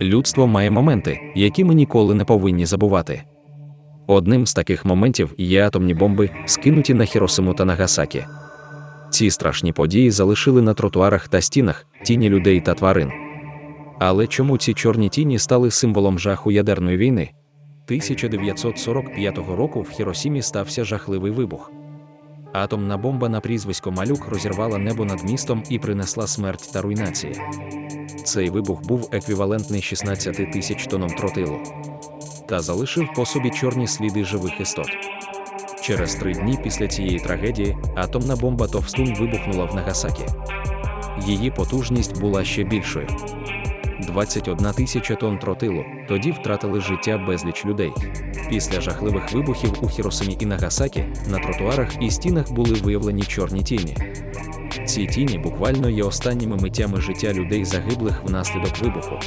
Людство має моменти, які ми ніколи не повинні забувати. Одним з таких моментів є атомні бомби, скинуті на Хіросиму та Нагасакі. Ці страшні події залишили на тротуарах та стінах тіні людей та тварин. Але чому ці чорні тіні стали символом жаху ядерної війни? 1945 року в Хіросімі стався жахливий вибух. Атомна бомба на прізвисько Малюк розірвала небо над містом і принесла смерть та руйнації. Цей вибух був еквівалентний 16 тисяч тонам тротилу та залишив по собі чорні сліди живих істот. Через три дні після цієї трагедії атомна бомба Товстун вибухнула в Нагасакі. Її потужність була ще більшою. 21 тисяча тонн тротилу тоді втратили життя безліч людей. Після жахливих вибухів у Хіросимі і Нагасакі на тротуарах і стінах були виявлені чорні тіні. Ці тіні буквально є останніми миттями життя людей, загиблих внаслідок вибуху.